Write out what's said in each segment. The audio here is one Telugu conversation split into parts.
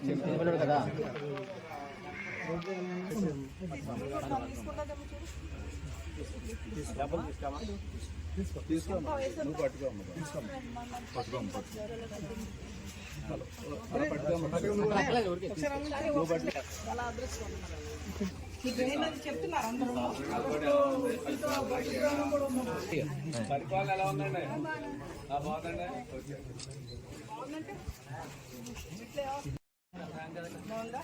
చిన్నపిల్లడు కదా చెప్తున్నారు అందరూ పట్టుకోమ్మా ఎలా ఉందండి ఆ, బాగుందండి బాగుందంటే ఇంట్లో? ఎలా చంద్రబాబు నాయుడు పడుతుందా?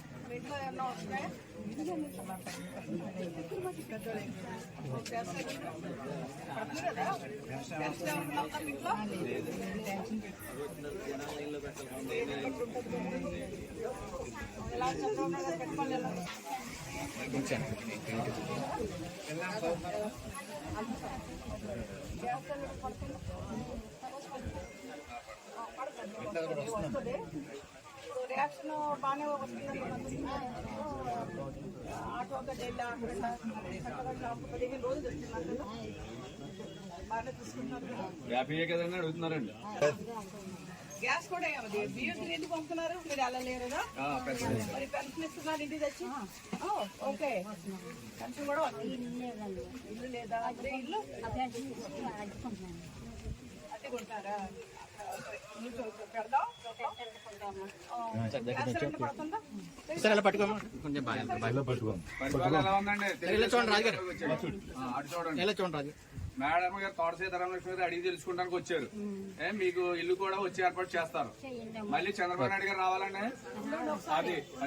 రియాక్షన్ బాగానే వస్తుంది. ఆటో ఒక షాప్ పదిహేను రోజులు బాగానే తీసుకుంటున్నారు అడుగుతున్నారండి. గ్యాస్ కూడా ఏమది బియ్యం ఎందుకు పంపుతున్నారు? మీరు అలా లేరుగా పెద్ద మరి పెన్షన్ ఇస్తున్నారు ఇంటికి తెచ్చి? ఓకే. పెన్షన్ కూడా వస్తుంది. ఇల్లు లేదా? అదే ఇల్లు? అద్దె కొంటారా సార్ పట్టుకోమా కొంచెం బాగా చూడండి రాజుగారు. ఆ, అటు చూడండి. ఎలా చూడండి రాజు మేడం గారు తోట సీతారామలక్ష్మి గారు అడిగి తెలుసుకోవడానికి వచ్చారు. ఏ మీకు ఇల్లు కూడా వచ్చి ఏర్పాటు చేస్తారు. మళ్ళీ చంద్రబాబు నాయుడు గారు రావాలండి? అది.